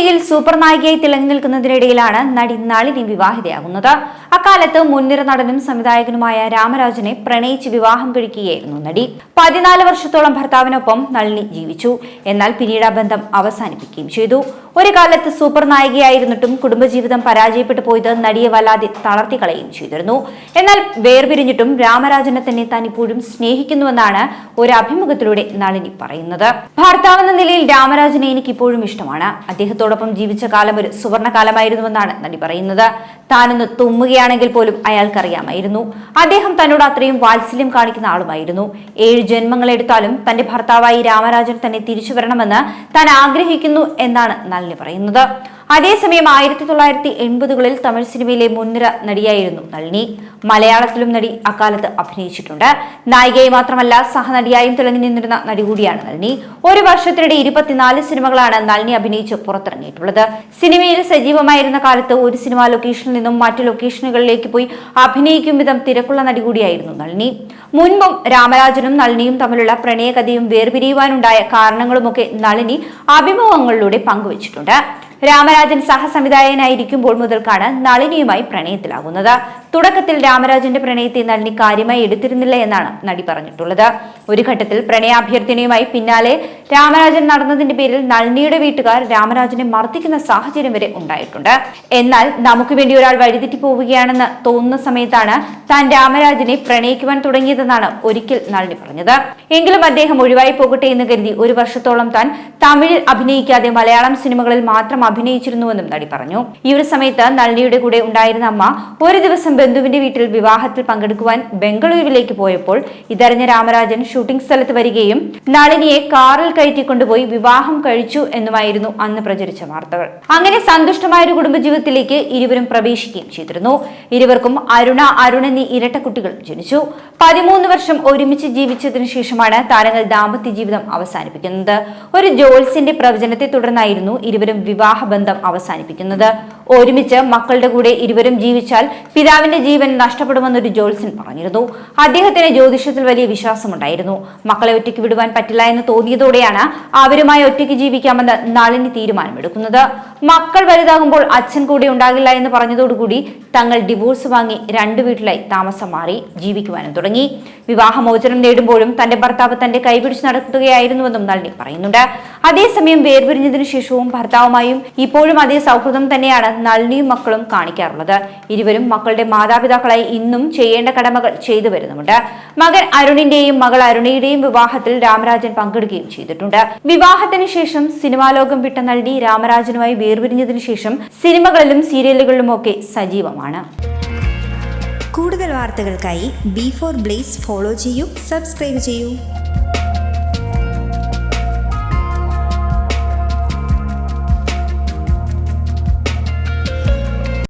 സീരിയലിൽ സൂപ്പർ നായികയായി തിളങ്ങി നിൽക്കുന്നതിനിടയിലാണ് നടി നളിനി വിവാഹിതയാകുന്നത്. അക്കാലത്ത് മുൻനിര നടനും സംവിധായകനുമായ രാമരാജനെ പ്രണയിച്ച് വിവാഹം കഴിക്കുകയായിരുന്നു നടി. പതിനാല് വർഷത്തോളം ഭർത്താവിനൊപ്പം നളിനി ജീവിച്ചു. എന്നാൽ പിന്നീട് ആ ബന്ധം അവസാനിപ്പിക്കുകയും ചെയ്തു. ഒരു കാലത്ത് സൂപ്പർ നായികയായിരുന്നിട്ടും കുടുംബജീവിതം പരാജയപ്പെട്ടു പോയത് നടിയെ വല്ലാതെ തളർത്തി കളയുകയും ചെയ്തിരുന്നു. എന്നാൽ വേർപിരിഞ്ഞിട്ടും രാമരാജനെ തന്നെ താൻ ഇപ്പോഴും സ്നേഹിക്കുന്നുവെന്നാണ് ഒരു അഭിമുഖത്തിലൂടെ നളിനി പറയുന്നത്. ഭർത്താവെന്ന നിലയിൽ രാമരാജനെ എനിക്ക് ഇപ്പോഴും ഇഷ്ടമാണ്. അദ്ദേഹത്തോടൊപ്പം ജീവിച്ച കാലം ഒരു സുവർണകാലമായിരുന്നുവെന്നാണ് നടി പറയുന്നത്. താനൊന്ന് തുമ്മുകയാണെങ്കിൽ പോലും അയാൾക്കറിയാമായിരുന്നു. അദ്ദേഹം തന്നോട് അത്രയും വാത്സല്യം കാണിക്കുന്ന ആളുമായിരുന്നു. ഏഴ് ജന്മങ്ങളെടുത്താലും തന്റെ ഭർത്താവായി രാമരാജൻ തന്നെ തിരിച്ചു വരണമെന്ന് താൻ ആഗ്രഹിക്കുന്നു എന്നാണ് നളിനി പറയുന്നത്. അതേസമയം ആയിരത്തി തൊള്ളായിരത്തി എൺപതുകളിൽ തമിഴ് സിനിമയിലെ മുൻനിര നടിയായിരുന്നു നളിനി. മലയാളത്തിലും നടി അക്കാലത്ത് അഭിനയിച്ചിട്ടുണ്ട്. നായികയെ മാത്രമല്ല സഹനടിയായും തിളങ്ങി നിന്നിരുന്ന നടി കൂടിയാണ് നളിനി. ഒരു വർഷത്തിനിടെ ഇരുപത്തിനാല് സിനിമകളാണ് നളിനി അഭിനയിച്ച് പുറത്തിറങ്ങിയിട്ടുള്ളത്. സിനിമയിൽ സജീവമായിരുന്ന കാലത്ത് ഒരു സിനിമാ ലൊക്കേഷനിൽ നിന്നും മറ്റു ലൊക്കേഷനുകളിലേക്ക് പോയി അഭിനയിക്കും വിധം തിരക്കുള്ള നടി കൂടിയായിരുന്നു നളിനി. മുൻപും രാമരാജനും നളിനിയും തമ്മിലുള്ള പ്രണയകഥയും വേർപിരിയുവാനുണ്ടായ കാരണങ്ങളുമൊക്കെ നളിനി അഭിമുഖങ്ങളിലൂടെ പങ്കുവച്ചിട്ടുണ്ട്. രാമരാജൻ സഹസംവിധായകനായിരിക്കുമ്പോൾ മുതൽക്കാണ് നളിനിയുമായി പ്രണയത്തിലാകുന്നത്. തുടക്കത്തിൽ രാമരാജന്റെ പ്രണയത്തെ നളിനി കാര്യമായി എടുത്തിരുന്നില്ല എന്നാണ് നടി പറഞ്ഞിട്ടുള്ളത്. ഒരു ഘട്ടത്തിൽ പ്രണയാഭ്യർത്ഥനയുമായി പിന്നാലെ രാമരാജൻ നടന്നതിന്റെ പേരിൽ നളിനിയുടെ വീട്ടുകാർ രാമരാജനെ മർദ്ദിക്കുന്ന സാഹചര്യം വരെ ഉണ്ടായിട്ടുണ്ട്. എന്നാൽ നമുക്ക് വേണ്ടി ഒരാൾ വഴിതെറ്റി പോവുകയാണെന്ന് തോന്നുന്ന സമയത്താണ് താൻ രാമരാജനെ പ്രണയിക്കുവാൻ തുടങ്ങിയതെന്നാണ് ഒരിക്കൽ നളിനി പറഞ്ഞത്. എങ്കിലും അദ്ദേഹം ഒഴിവായി പോകട്ടെ എന്ന് കരുതി ഒരു വർഷത്തോളം താൻ തമിഴിൽ അഭിനയിക്കാതെ മലയാളം സിനിമകളിൽ മാത്രം അഭിനയിച്ചിരുന്നുവെന്നും നടി പറഞ്ഞു. ഈ ഒരു സമയത്ത് നളിനിയുടെ കൂടെ ഉണ്ടായിരുന്ന അമ്മ ഒരു ദിവസം ബന്ധുവിന്റെ വീട്ടിൽ വിവാഹത്തിൽ പങ്കെടുക്കുവാൻ ബംഗളൂരുവിലേക്ക് പോയപ്പോൾ ഇതറിഞ്ഞ രാമരാജൻ ഷൂട്ടിംഗ് സ്ഥലത്ത് വരികയും നളിനിയെ കാറിൽ കയറ്റിക്കൊണ്ടുപോയി വിവാഹം കഴിച്ചു എന്നുമായിരുന്നു അന്ന് പ്രചരിച്ച വാർത്തകൾ. അങ്ങനെ സന്തുഷ്ടമായ ഒരു കുടുംബജീവിതത്തിലേക്ക് ഇരുവരും പ്രവേശിക്കുകയും ചെയ്തിരുന്നു. ഇരുവർക്കും അരുണ അരുൺ എന്നീ ഇരട്ട കുട്ടികൾ ജനിച്ചു. പതിമൂന്ന് വർഷം ഒരുമിച്ച് ജീവിച്ചതിനു ശേഷമാണ് താരങ്ങൾ ദാമ്പത്യ ജീവിതം അവസാനിപ്പിക്കുന്നത്. ഒരു ജോൽസിന്റെ പ്രവചനത്തെ തുടർന്നായിരുന്നു ഇരുവരും വിവാഹബന്ധം അവസാനിപ്പിക്കുന്നത്. ഒരുമിച്ച് മക്കളുടെ കൂടെ ഇരുവരും ജീവിച്ചാൽ പിതാവിന്റെ ജീവൻ നഷ്ടപ്പെടുമെന്നൊരു ജോൽസൻ പറഞ്ഞിരുന്നു. അദ്ദേഹത്തിന് ജ്യോതിഷത്തിൽ വലിയ വിശ്വാസമുണ്ടായിരുന്നു. മക്കളെ ഒറ്റയ്ക്ക് വിടുവാൻ പറ്റില്ല എന്ന് തോന്നിയതോടെയാണ് അവരുമായി ഒറ്റയ്ക്ക് ജീവിക്കാമെന്ന് നളിനി തീരുമാനമെടുക്കുന്നത്. മക്കൾ വലുതാകുമ്പോൾ അച്ഛൻ കൂടെ ഉണ്ടാകില്ല എന്ന് പറഞ്ഞതോടുകൂടി തങ്ങൾ ഡിവോഴ്സ് വാങ്ങി രണ്ടു വീട്ടിലായി താമസം മാറി ജീവിക്കുവാനും തുടങ്ങി. വിവാഹമോചനം നേടുമ്പോഴും തന്റെ ഭർത്താവ് തന്റെ കൈപിടിച്ച് നടത്തുകയായിരുന്നുവെന്നും നളിനി പറയുന്നുണ്ട്. അതേസമയം വേർപിരിഞ്ഞതിനു ശേഷവും ഭർത്താവുമായും ഇപ്പോഴും അതേ സൗഹൃദം തന്നെയാണ് നളിനിയും മക്കളും കാണിക്കാറുള്ളത്. ഇരുവരും മക്കളുടെ മാതാപിതാക്കളായി ഇന്നും ചെയ്യേണ്ട കടമകൾ ചെയ്തു വരുന്നുണ്ട് മകൻ അരുണിന്റെയും മകൾ അരുണിയുടെയും വിവാഹത്തിൽ രാമരാജൻ പങ്കെടുക്കുകയും ചെയ്തിട്ടുണ്ട്. വിവാഹത്തിന് ശേഷം സിനിമാ ലോകം വിട്ട നൽകി രാമരാജനുമായി വേർപിരിഞ്ഞതിനു ശേഷം സിനിമകളിലും സീരിയലുകളിലും ഒക്കെ സജീവമാണ്. കൂടുതൽ വാർത്തകൾക്കായി ബി ഫോർ ബ്ലേസ് ഫോളോ ചെയ്യൂ സബ്സ്ക്രൈബ് ചെയ്യൂ.